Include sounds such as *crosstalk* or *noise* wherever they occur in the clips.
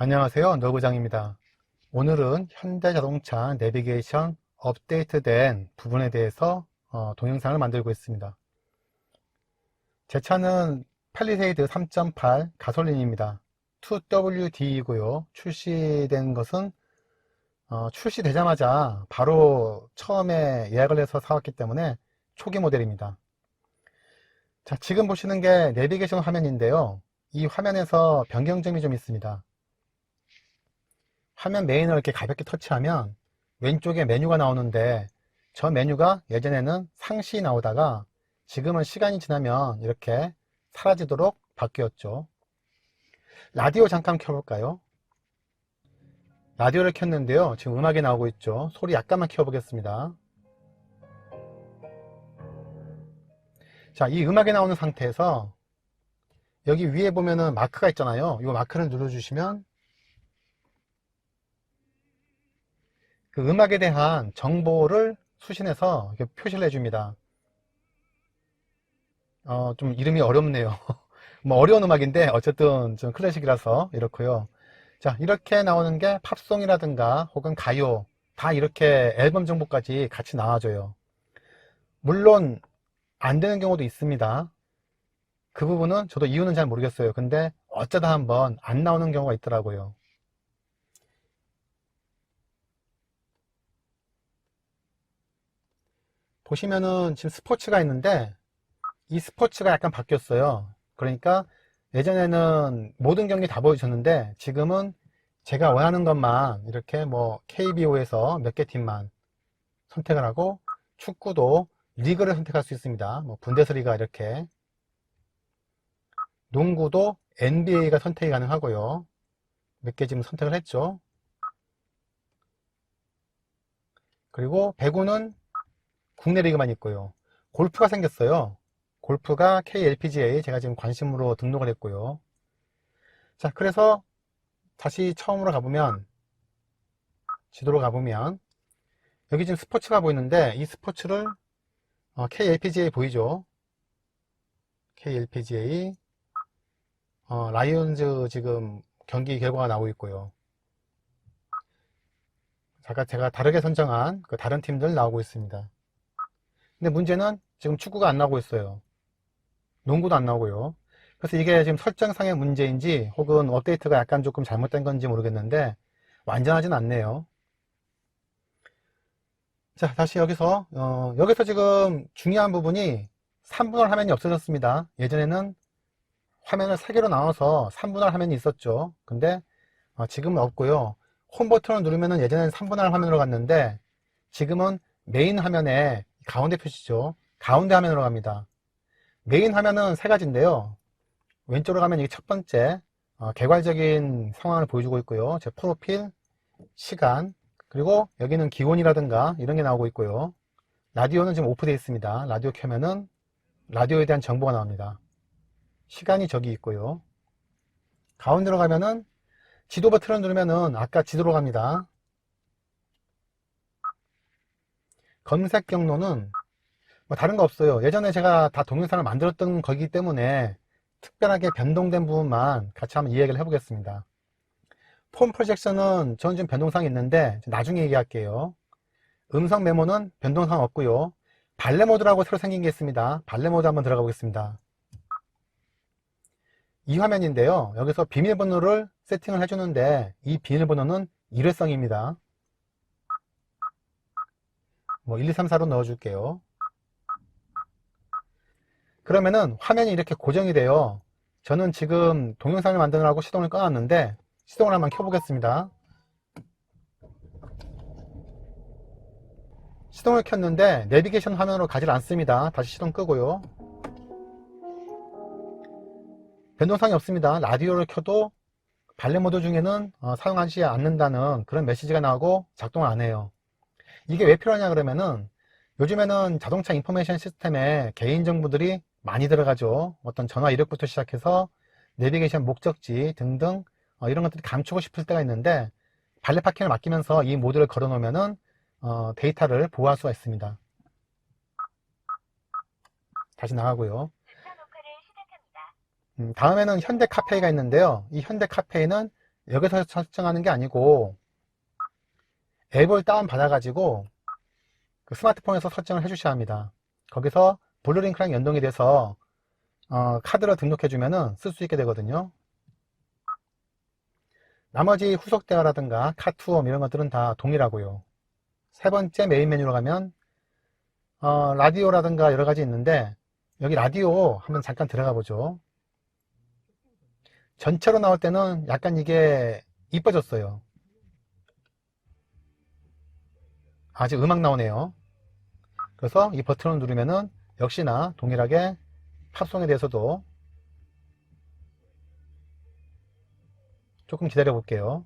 안녕하세요. 노부장입니다. 오늘은 현대자동차 내비게이션 업데이트된 부분에 대해서 어, 동영상을 만들고 있습니다. 제 차는 팰리세이드 3.8 가솔린입니다. 2WD이고요. 출시된 것은 어, 출시되자마자 바로 처음에 예약을 해서 사왔기 때문에 초기 모델입니다. 자, 지금 보시는 게 내비게이션 화면인데요. 이 화면에서 변경점이 좀 있습니다. 화면 메인을 이렇게 가볍게 터치하면 왼쪽에 메뉴가 나오는데 저 메뉴가 예전에는 상시 나오다가 지금은 시간이 지나면 이렇게 사라지도록 바뀌었죠. 라디오 잠깐 켜볼까요? 라디오를 켰는데요. 지금 음악이 나오고 있죠. 소리 약간만 켜보겠습니다. 자, 이 음악이 나오는 상태에서 여기 위에 보면은 마크가 있잖아요. 이 마크를 눌러주시면 그 음악에 대한 정보를 수신해서 표시를 해줍니다. 어, 좀 이름이 어렵네요. *laughs* 뭐 어려운 음악인데 어쨌든 좀 클래식이라서 이렇고요. 자, 이렇게 나오는 게 팝송이라든가 혹은 가요 다 이렇게 앨범 정보까지 같이 나와줘요. 물론 안 되는 경우도 있습니다. 그 부분은 저도 이유는 잘 모르겠어요. 근데 어쩌다 한번 안 나오는 경우가 있더라고요. 보시면은 지금 스포츠가 있는데 이 스포츠가 약간 바뀌었어요. 그러니까 예전에는 모든 경기 다 보여주셨는데 지금은 제가 원하는 것만 이렇게 뭐 KBO에서 몇 개 팀만 선택을 하고 축구도 리그를 선택할 수 있습니다. 뭐 분데스리가 이렇게 농구도 NBA가 선택이 가능하고요. 몇 개 지금 선택을 했죠. 그리고 배구는 국내 리그만 있고요. 골프가 생겼어요. 골프가 KLPGA 제가 지금 관심으로 등록을 했고요. 자, 그래서 다시 처음으로 가보면 지도로 가보면 여기 지금 스포츠가 보이는데 이 스포츠를 어, KLPGA 보이죠? KLPGA 어, 라이온즈 지금 경기 결과가 나오고 있고요. 제가, 다르게 선정한 그 다른 팀들 나오고 있습니다. 근데 문제는 지금 축구가 안 나오고 있어요. 농구도 안 나오고요. 그래서 이게 지금 설정상의 문제인지 혹은 업데이트가 약간 조금 잘못된 건지 모르겠는데 완전하진 않네요. 자, 다시 여기서 어, 여기서 지금 중요한 부분이 3분할 화면이 없어졌습니다. 예전에는 화면을 3개로 나눠서 3분할 화면이 있었죠. 근데 어, 지금은 없고요. 홈 버튼을 누르면은 예전에는 3분할 화면으로 갔는데 지금은 메인 화면에 가운데 표시죠. 가운데 화면으로 갑니다. 메인 화면은 세 가지인데요. 왼쪽으로 가면 이게 첫 번째 어, 개괄적인 상황을 보여주고 있고요. 제 프로필, 시간, 그리고 여기는 기온이라든가 이런 게 나오고 있고요. 라디오는 지금 오프되어 있습니다. 라디오 켜면은 라디오에 대한 정보가 나옵니다. 시간이 저기 있고요. 가운데로 가면은 지도 버튼을 누르면은 아까 지도로 갑니다. 검색 경로는 뭐 다른 거 없어요. 예전에 제가 다 동영상을 만들었던 거기 때문에 특별하게 변동된 부분만 같이 한번 이야기를 해보겠습니다. 폼 프로젝션은 저는 지금 변동사항이 있는데 나중에 얘기할게요. 음성 메모는 변동사항 없고요. 발레 모드라고 새로 생긴 게 있습니다. 발레 모드 한번 들어가 보겠습니다. 이 화면인데요. 여기서 비밀번호를 세팅을 해주는데 이 비밀번호는 일회성입니다. 뭐 1, 2, 3, 4로 넣어줄게요. 그러면은 화면이 이렇게 고정이 돼요. 저는 지금 동영상을 만드느라고 시동을 꺼놨는데 시동을 한번 켜보겠습니다. 시동을 켰는데 내비게이션 화면으로 가지 않습니다. 다시 시동 끄고요. 변동사항이 없습니다. 라디오를 켜도 발레 모드 중에는 어, 사용하지 않는다는 그런 메시지가 나오고 작동을 안 해요. 이게 왜 필요하냐 그러면은 요즘에는 자동차 인포메이션 시스템에 개인정보들이 많이 들어가죠. 어떤 전화 이력부터 시작해서 내비게이션 목적지 등등 어, 이런 것들이 감추고 싶을 때가 있는데 발레 파킹을 맡기면서 이 모드를 걸어 놓으면은 어, 데이터를 보호할 수가 있습니다. 다시 나가고요. 음, 다음에는 현대 카페이가 있는데요. 이 현대 카페이는 여기서 설정하는 게 아니고 앱을 다운 받아가지고 그 스마트폰에서 설정을 해주셔야 합니다. 거기서 블루링크랑 연동이 돼서 어, 카드를 등록해주면은 쓸수 있게 되거든요. 나머지 후속 대화라든가 카투어 이런 것들은 다 동일하고요. 세 번째 메인 메뉴로 가면 어, 라디오라든가 여러 가지 있는데 여기 라디오 한번 잠깐 들어가 보죠. 전체로 나올 때는 약간 이게 이뻐졌어요. 아직 음악 나오네요. 그래서 이 버튼을 누르면은 역시나 동일하게 팝송에 대해서도 조금 기다려 볼게요.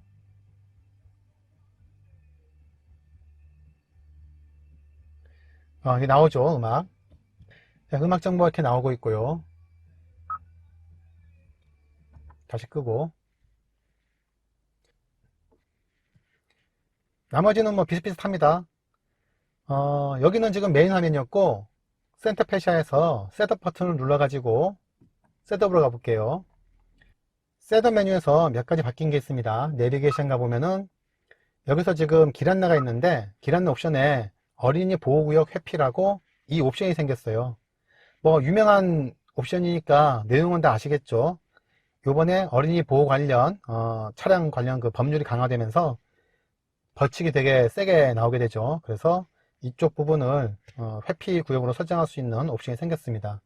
아, 이게 나오죠, 음악. 자, 음악 정보가 이렇게 나오고 있고요. 다시 끄고. 나머지는 뭐 비슷비슷합니다. 어, 여기는 지금 메인 화면이었고, 센터 페시아에서 셋업 버튼을 눌러가지고 셋업으로 가볼게요. 셋업 메뉴에서 몇 가지 바뀐 게 있습니다. 내비게이션 가보면은 여기서 지금 길 안내가 있는데 길 안내 옵션에 어린이 보호구역 회피라고 이 옵션이 생겼어요. 뭐 유명한 옵션이니까 내용은 다 아시겠죠. 요번에 어린이 보호 관련 어, 차량 관련 그 법률이 강화되면서 벌칙이 되게 세게 나오게 되죠. 그래서 이쪽 부분을 어, 회피 구역으로 설정할 수 있는 옵션이 생겼습니다.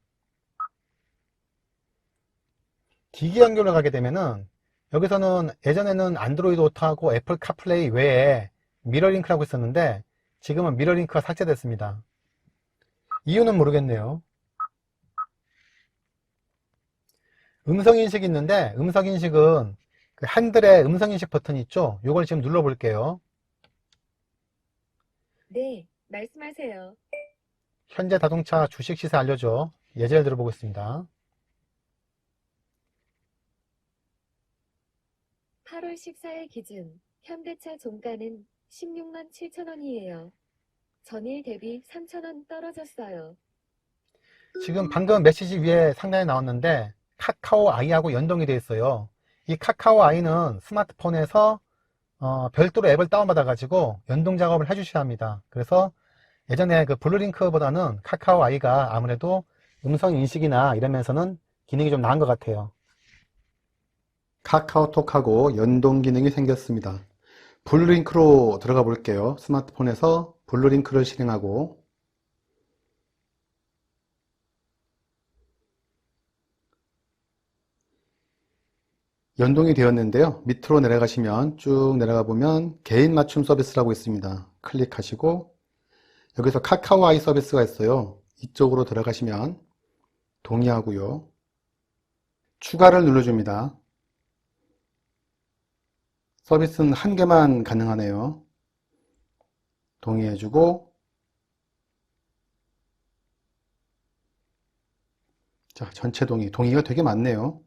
기기 연결을 가게 되면은 여기서는 예전에는 안드로이드 오토하고 애플 카플레이 외에 미러링크라고 있었는데 지금은 미러링크가 삭제됐습니다. 이유는 모르겠네요. 음성인식이 있는데 음성인식은 그 핸들에 음성인식 버튼이 있죠? 이걸 지금 눌러볼게요. 네, 말씀하세요. 현재 자동차 주식 시세 알려줘. 예제를 들어보겠습니다. 8월 14일 기준 현대차 종가는 16만 7천 원이에요. 전일 대비 3천 원 떨어졌어요. 지금 방금 메시지 위에 상단에 나왔는데 카카오 아이하고 연동이 되어 있어요. 이 카카오 아이는 스마트폰에서 어, 별도로 앱을 다운받아 가지고 연동 작업을 해주셔야 합니다. 그래서 예전에 그 블루링크보다는 카카오 아이가 아무래도 음성 인식이나 이러면서는 기능이 좀 나은 것 같아요. 카카오톡하고 연동 기능이 생겼습니다. 블루링크로 들어가 볼게요. 스마트폰에서 블루링크를 실행하고 연동이 되었는데요. 밑으로 내려가시면 쭉 내려가 보면 개인 맞춤 서비스라고 있습니다. 클릭하시고 여기서 카카오 아이 서비스가 있어요. 이쪽으로 들어가시면 동의하고요. 추가를 눌러줍니다. 서비스는 한 개만 가능하네요. 동의해주고 자 전체 동의. 동의가 되게 많네요.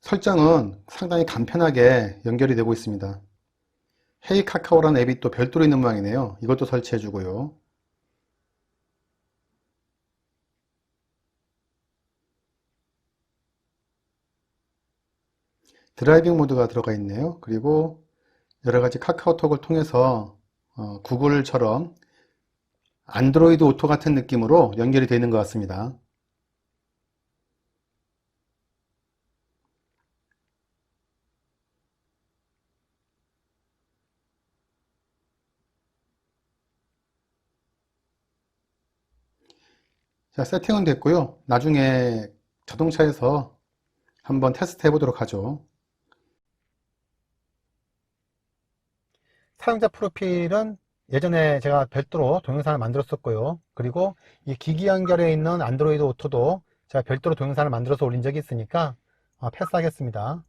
설정은 상당히 간편하게 연결이 되고 있습니다. 헤이 카카오라는 앱이 또 별도로 있는 모양이네요. 이것도 설치해 주고요. 드라이빙 모드가 들어가 있네요. 그리고 여러 가지 카카오톡을 통해서 어, 구글처럼 안드로이드 오토 같은 느낌으로 연결이 되는 것 같습니다. 자, 세팅은 됐고요. 나중에 자동차에서 한번 테스트 해보도록 하죠. 사용자 프로필은 예전에 제가 별도로 동영상을 만들었었고요. 그리고 이 기기 연결에 있는 안드로이드 오토도 제가 별도로 동영상을 만들어서 올린 적이 있으니까 어, 패스하겠습니다.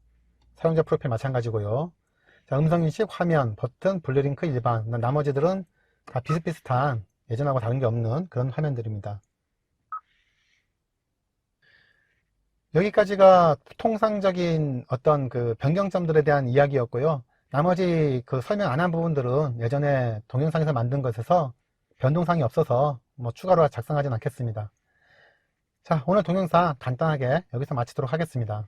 사용자 프로필 마찬가지고요. 자, 음성 인식, 화면, 버튼, 블루링크 일반 나머지들은 다 비슷비슷한 예전하고 다른 게 없는 그런 화면들입니다. 여기까지가 통상적인 어떤 그 변경점들에 대한 이야기였고요. 나머지 그 설명 안 한 부분들은 예전에 동영상에서 만든 것에서 변동사항이 없어서 뭐 추가로 작성하진 않겠습니다. 자, 오늘 동영상 간단하게 여기서 마치도록 하겠습니다.